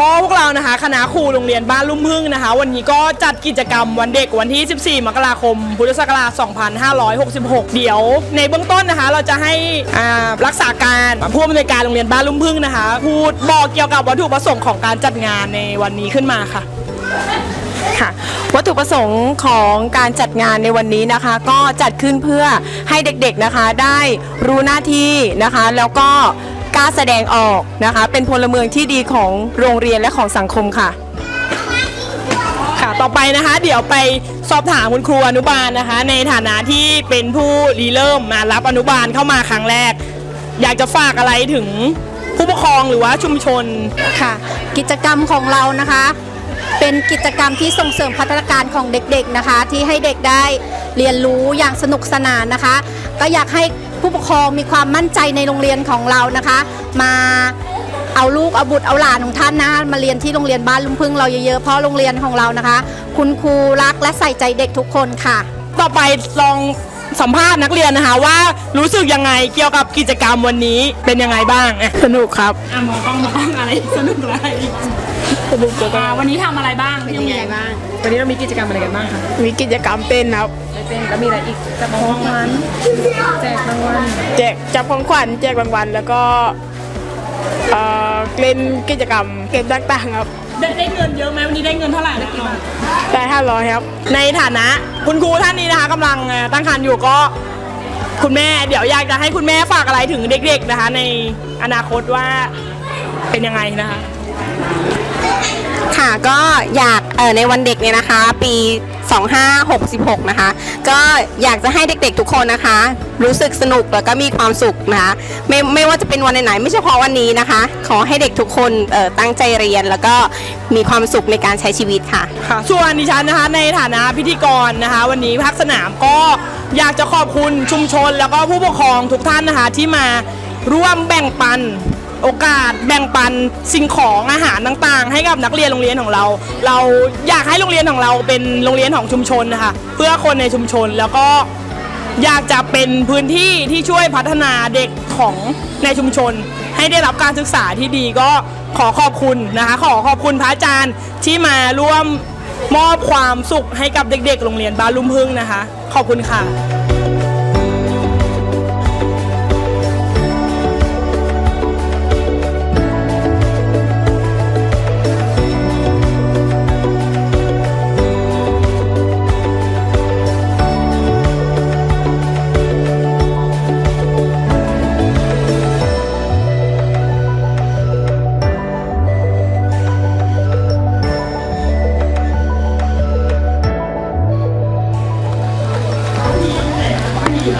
ก็พวกเรานะคะคณะครูโรงเรียนบ้านลุ่มพึ่งนะคะ วันนี้ก็จัดกิจกรรมวันเด็กวันที่ 14 มกราคม พุทธศักราช 2566 เดี๋ยว ในเบื้องต้นนะคะ เราจะให้อ่ารักษาการผู้อำนวยการโรงเรียนบ้านลุ่มพึ่งนะคะ พูดบอกเกี่ยวกับวัตถุประสงค์ของการจัดงานในวันนี้ขึ้นมาค่ะ ค่ะวัตถุประสงค์ของการจัดงานในวันนี้นะคะ ก็จัดขึ้นเพื่อให้เด็กๆนะคะได้รู้หน้าที่นะคะ แล้วก็ กล้าแสดงออกนะคะ เป็นพลเมืองที่ดีของโรงเรียนและของสังคมค่ะ ค่ะ ต่อไปนะคะ เดี๋ยวไปสอบถามคุณครูอนุบาลนะคะ ในฐานะที่เป็นผู้รีเริ่มมารับอนุบาลเข้ามาครั้งแรก อยากจะฝากอะไรถึงผู้ปกครองหรือว่าชุมชนค่ะ กิจกรรมของเรานะคะ เป็นกิจกรรมที่ส่งเสริมพัฒนาการของเด็กๆนะคะ ที่ให้เด็กได้เรียนรู้อย่างสนุกสนานนะคะ ก็อยากให้ ผู้ปกครองมีความมั่นใจในโรงเรียนของเรานะคะ มาเอาลูกเอาบุตรเอาหลานของท่านนะคะมาเรียนที่โรงเรียนบ้านลุงพึ่งเราเยอะๆเพราะโรงเรียนของเรานะคะ คุณครูรักและใส่ใจเด็กทุกคนค่ะ ต่อไปลอง สัมภาษณ์นักเรียนนะคะว่ารู้สึกยังไงเกี่ยวกับกิจกรรมวันนี้เป็นยังไงบ้างอะสนุกครับอะมองกล้องมองกล้องอะไรสนุกอะไรอ่าวันนี้ทำอะไรบ้างที่โรงเรียนบ้างวันนี้เรามีกิจกรรมอะไรกันบ้างคะมีกิจกรรมเต้นครับเป็นแล้วมีอะไรอีกจะมองมันแจกรางวัลแจกจับของขวัญแจกรางวัลแล้วก็เอ่อ เล่นกิจกรรมเกมต่างๆครับ ได้ได้เงินเยอะไหมวันนี้ได้เงินเท่าไหร่นะกี่บาทได้ห้าร้อยครับ ในฐานะคุณครูท่านนี้นะคะกำลังเอ่อตั้งครรภ์อยู่ก็ คุณแม่เดี๋ยวอยากจะให้คุณแม่ฝากอะไรถึงเด็ก ๆนะคะ ในอนาคตว่าเป็นยังไงนะคะ ค่ะก็อยากเอ่อในวันเด็กเนี่ยนะคะ ปี 2566 นะคะ ก็อยากจะให้เด็กๆทุกคนนะคะ รู้สึกสนุกแล้วก็มีความสุขนะคะ ไม่ไม่ว่าจะเป็นวันไหนๆไม่เฉพาะวันนี้นะคะ ขอให้เด็กทุกคนตั้งใจเรียนแล้วก็มีความสุขในการใช้ชีวิตค่ะค่ะ ส่วนดิฉันนะคะในฐานะพิธีกรนะคะ วันนี้ภาคสนามก็อยากจะขอบคุณชุมชน แล้วก็ผู้ปกครองทุกท่านนะคะที่มาร่วมแบ่งปัน โอกาสแบ่งปันสิ่งของอาหารต่างๆ ให้กับนักเรียนโรงเรียนของเรา เราอยากให้โรงเรียนของเราเป็นโรงเรียนของชุมชนนะคะเพื่อคนในชุมชนแล้วก็อยากจะเป็นพื้นที่ที่ช่วยพัฒนาเด็กของในชุมชน ให้ได้รับการศึกษาที่ดีก็ขอขอบคุณนะคะขอขอบคุณพระอาจารย์ที่มาร่วมมอบความสุขให้กับเด็ก ๆ โรงเรียนบ้านลุ่มพึ่งนะคะ ขอบคุณค่ะ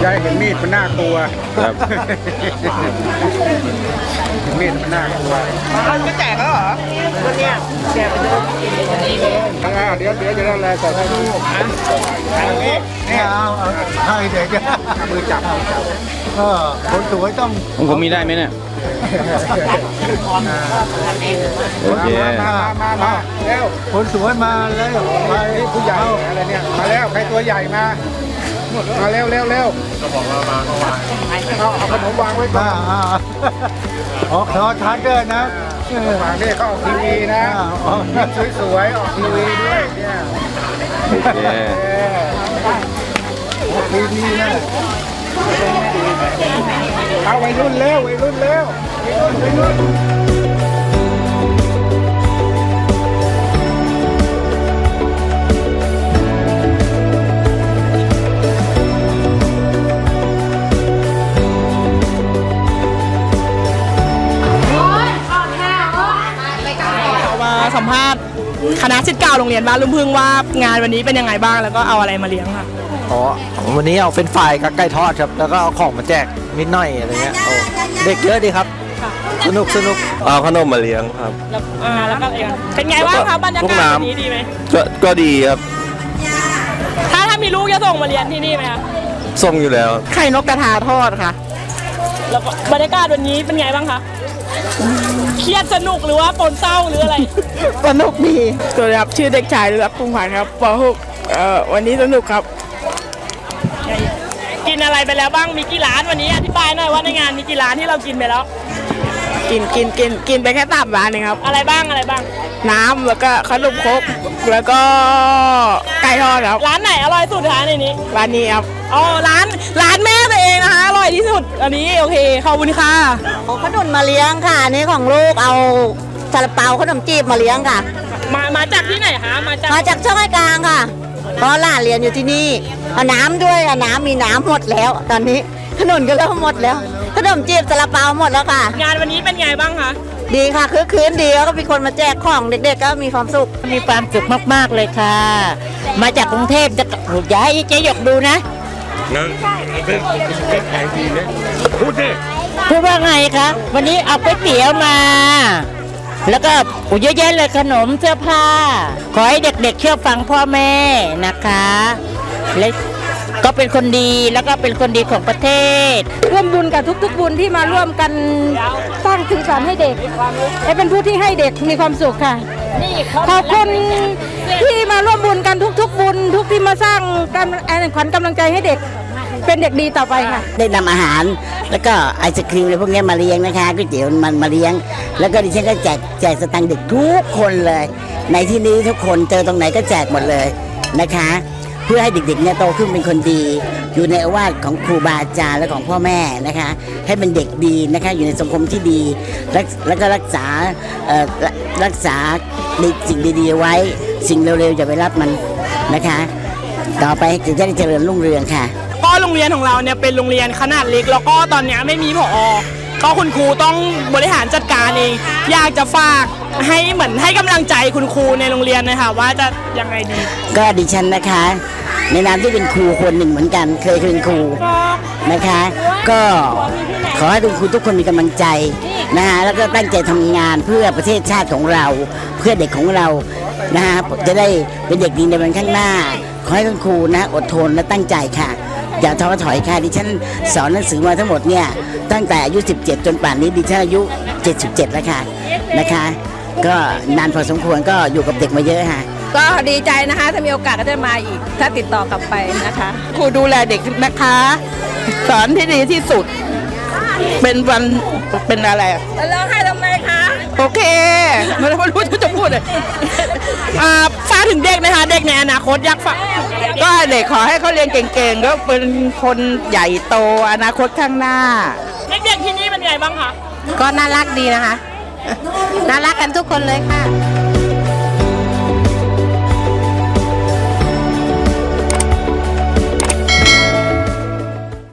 ยายเห็นมีดมันน่ากลัวครับ เห็นมีดมันน่ากลัวมันก็แจกแล้วเหรอวันเนี้ยแจกไปเลยอ่าเดี๋ยวเดี๋ยวจะได้แลก่อนให้ลูกนะเอานี่นี่เอาเอาให้เด็กมือจับมือจับเออคนสวยต้องของผมมีได้ไหมเนี่ย โอเค มามามามาเร็วคนสวยมาแล้วมาผู้ใหญ่อะไรเนี่ยมาแล้วใครตัวใหญ่มา มาเร็วเร็วเร็วก็บอกว่ามาก็วางเอาเอาขนมวางไว้ก่อนออกทอทัศน์ด้วยนะวางนี่เขาออกทีวีนะสวยๆออกทีวีด้วยเนี่ยโอเคทีวีนะเอาวัยรุ่นเร็ววัยรุ่นเร็ววัยรุ่นวัยรุ่น ภาษณ์คณะศิษย์เก่าโรงเรียนบ้านลุ่มพึ่งว่างานวันนี้เป็นยังไงบ้างแล้วก็เอาอะไรมาเลี้ยงค่ะอ๋อวันนี้เอาเป็นไฟรายกับไก่ทอดครับ แล้วก็เอาของมาแจกนิดหน่อยอะไรเงี้ยโอ้เด็กเยอะดีครับ สนุกสนุกเอาขนมมาเลี้ยงครับ แล้วอ่าแล้วก็อะไรกันเป็นไงบ้างคะบรรยาพวกกาศน้ำ วันนี้ดีไหมก็ก็ดีครับถ้าถ้ามีลูกจะส่งมาเรียนที่นี่ไหมคะส่งอยู่แล้ว ไข่นกกระทาทอดค่ะ แล้วก็บรรยากาศวันนี้เป็นไงบ้างคะ เครียดสนุกหรือว่าปนเศร้าหรืออะไร สนุกดีสวัสดีครับชื่อเด็กชายรักพุ่งผ่านครับป .6 เอ่อวันนี้สนุกครับ กินอะไรไปแล้วบ้างมีกี่ร้านวันนี้อธิบายหน่อยว่าในงานมีกี่ร้านที่เรากินไปแล้วกกินกินกินกินไปแค่สามร้านเองครับ อะไรบ้างอะไรบ้าง น้ำแล้วก็ขนมครกแล้วก็ไก่ทอดครับร้านไหนอร่อยสุดคะในนี้ร้านนี้ครับอ๋อร้านร้านแม่ตัว อันนี้โอเคขอบคุณค่ะ ของขนุนมาเลี้ยงค่ะอันนี้ของลูกเอาซาลาเปาขนมจีบมาเลี้ยงค่ะ มามาจากที่ไหนคะมาจากมาจากช่องไอ้กลางค่ะ เพราะหลานเรียนอยู่ที่นี่เอาน้ำด้วยเอาน้ำมีน้ำหมดแล้ว ตอนนี้ขนุนก็เริ่มหมดแล้ว ขนมจีบซาลาเปาหมดแล้วค่ะ งานวันนี้เป็นไงบ้างคะดีค่ะคือคืนดีแล้วก็มีคนมาแจกของเด็กๆก็มีความสุข มีความสุขมาก ๆ เลยค่ะ มาจากกรุงเทพจะอย่าให้เจ๊หยกดูนะ พูดว่าไงคะ วันนี้เอาก๋วยเตี๋ยวมา แล้วก็โอ้เยอะแยะเลยขนมเสื้อผ้า ขอให้เด็กๆเชื่อฟังพ่อแม่นะคะและก็เป็นคนดีแล้วก็เป็นคนดีของประเทศ ร่วมบุญกับทุก ๆ บุญที่มาร่วมกันสร้างสีสันให้เด็กและเป็นผู้ที่ให้เด็กมีความสุขค่ะขอบคุณที่มาร่วมบุญกันทุก ๆ บุญทุกที่มาสร้างการแอนขวัญกำลังใจให้เด็ก เป็นเด็กดีต่อไปค่ะ ได้นำอาหาร แล้วก็ไอศครีมอะไรพวกนี้มาเลี้ยงนะคะก๋วยเตี๋ยวมันมาเลี้ยง แล้วก็ดิฉันก็แจกแจกสตังค์เด็กทุกคนเลย ในที่นี้ทุกคนเจอตรงไหนก็แจกหมดเลยนะคะ เพื่อให้เด็กๆเนี่ยโตขึ้นเป็นคนดี อยู่ในอาวาสของครูบาอาจารย์และของพ่อแม่นะคะ ให้เป็นเด็กดีนะคะอยู่ในสังคมที่ดี และแล้วก็รักษาเอ่อรักษาสิ่งดีๆไว้ สิ่งเร็วๆอย่าไปรับมันนะคะ ต่อไปจะได้เจริญรุ่งเรืองค่ะ โรงเรียนของเราเนี่ยเป็นโรงเรียนขนาดเล็ก แล้วก็ตอนเนี้ยไม่มีผอ ก็คุณครูต้องบริหารจัดการเอง อยากจะฝากให้เหมือนให้กำลังใจคุณครูในโรงเรียนนะคะว่าจะยังไงดี ก็ดิฉันนะคะ ในนามที่เป็นครูคนหนึ่งเหมือนกัน เคยเป็นครูนะคะ ก็ขอให้ทุกครูทุกคนมีกำลังใจนะคะแล้วก็ตั้งใจทำงานเพื่อประเทศชาติของเรา เพื่อเด็กของเรานะคะจะได้เป็นเด็กดีในวันข้างหน้า ขอให้คุณครูนะอดทนและตั้งใจค่ะ อย่าท้อถอยค่ะดิฉันสอนหนังสือมาทั้งหมดเนี่ยตั้งแต่อายุ 17 จนป่านนี้ดิฉันอายุ 77 แล้วค่ะนะคะ ก็นานพอสมควรก็อยู่กับเด็กมาเยอะค่ะ ก็ดีใจนะคะ ถ้ามีโอกาสก็จะมาอีก ถ้าติดต่อกลับไปนะคะครูดูแลเด็กนะคะ สอนที่ดีที่สุด เป็นวันเป็นอะไรอะร้องไห้ทำไมคะ โอเคไม่รู้ว่าจะพูดเลยอ่าฝากถึงเด็กนะคะ เด็กในอนาคตอยากฝากก็เด็กขอให้เขาเรียนเก่งๆแล้วเป็นคนใหญ่โตอนาคตข้างหน้า เด็กๆที่นี่เป็นไงบ้างคะก็น่ารักดีนะคะ น่ารักกันทุกคนเลยค่ะ